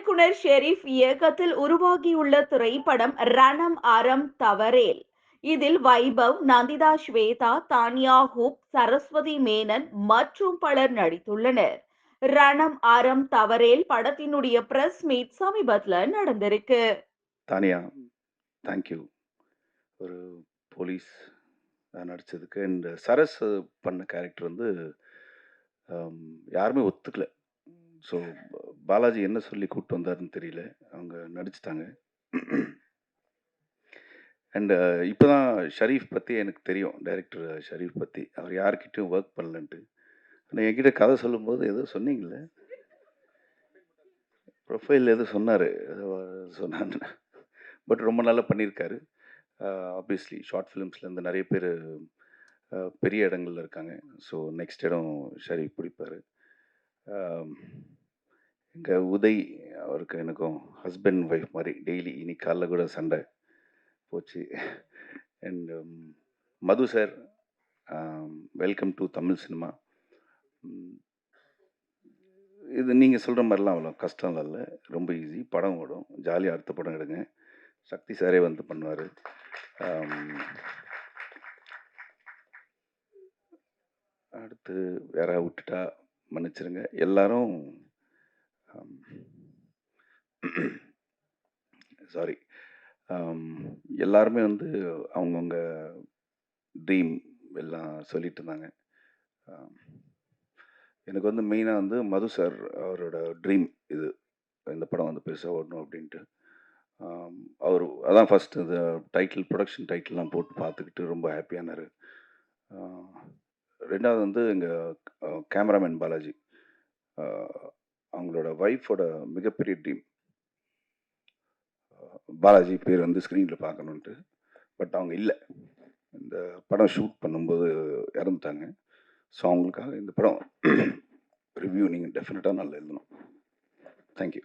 இயக்குனர் ஷெரீப் இயக்கத்தில் உருவாகியுள்ள திரைப்படம் ரணம் அறம் தவறேல் இதில் வைபவ் நந்திதா ஸ்வேதா தானியா ஹூப் சரஸ்வதி மேனன் மற்றும் பலர் நடித்துள்ளனர். ரணம் அறம் தவறேல் படத்தினுடைய பிரஸ் மீட் சமீபத்துல நடந்திருக்கு. தானியா தேங்க்யூ ஒரு போலீஸ் நடித்ததுக்கு அண்ட் சரஸ் பண்ண கேரக்டர் வந்து யாருமே ஒத்துக்கல. ஸோ பாலாஜி என்ன சொல்லி கூப்பிட்டு வந்தாருன்னு தெரியல. அவங்க நடிச்சிட்டாங்க. அண்டு uh, இப்போ தான் ஷரீஃப் பற்றி எனக்கு தெரியும். டைரக்டர் ஷரீஃப் பற்றி அவர் யார்கிட்டையும் ஒர்க் பண்ணலன்ட்டு. ஆனால் என்கிட்ட கதை சொல்லும்போது ஏதோ சொன்னீங்கள ப்ரொஃபைல் எதுவும் சொன்னார். ஏதோ சொன்னாங்க பட் ரொம்ப நல்லா பண்ணியிருக்காரு. ஆப்வியஸ்லி ஷார்ட் ஃபிலிம்ஸ்லேருந்து நிறைய பேர் uh, பெரிய இடங்கள்ல இருக்காங்க. ஸோ நெக்ஸ்ட் இடம் ஷரீஃப் பிடிப்பார். Um, எங்கள் உதய் அவருக்கு எனக்கும் ஹஸ்பண்ட் ஒய்ஃப் மாதிரி டெய்லி இன்னைக்கு காலைல கூட சண்டை போச்சு. And um, Madhu sir welcome to Tamil cinema இது நீங்கள் சொல்கிற மாதிரிலாம் அவ்வளோ கஷ்டம் இல்லை. ரொம்ப ஈஸி படம் ஓடும். ஜாலியாக அடுத்த படம் எடுங்க. சக்தி சாரே வந்து பண்ணுவார். Um, அடுத்து வேற விட்டுட்டா மன்னிச்சிருங்க. எல்லாரும் Um, சாரி um, எல்லாருமே வந்து அவங்கவுங்க ட்ரீம் எல்லாம் சொல்லிட்டு இருந்தாங்க um, எனக்கு வந்து மெயினாக வந்து மது சார் அவரோட ட்ரீம் இது. இந்த படம் வந்து பெருசாக ஓடணும் அப்படின்ட்டு. அவர் அதான் ஃபஸ்ட் இந்த டைட்டில் ப்ரொடக்ஷன் டைட்டில்லாம் போட்டு பார்த்துக்கிட்டு ரொம்ப ஹாப்பியானார் uh, ரெண்டாவது வந்து எங்கள் கேமராமேன் uh, பாலாஜி. Uh, அவரோட ஒய்ஃபோட மிகப்பெரிய ட்ரீம் பாலாஜி பேர் வந்து ஸ்க்ரீனில் பார்க்கணுன்ட்டு பட் அவங்க இல்லை. இந்த படம் ஷூட் பண்ணும்போது இறந்துட்டாங்க. ஸோ அவங்களுக்காக இந்த படம் ரிவ்யூ நீங்கள் டெஃபினட்டாக நல்லா எழுதணும். தேங்க்யூ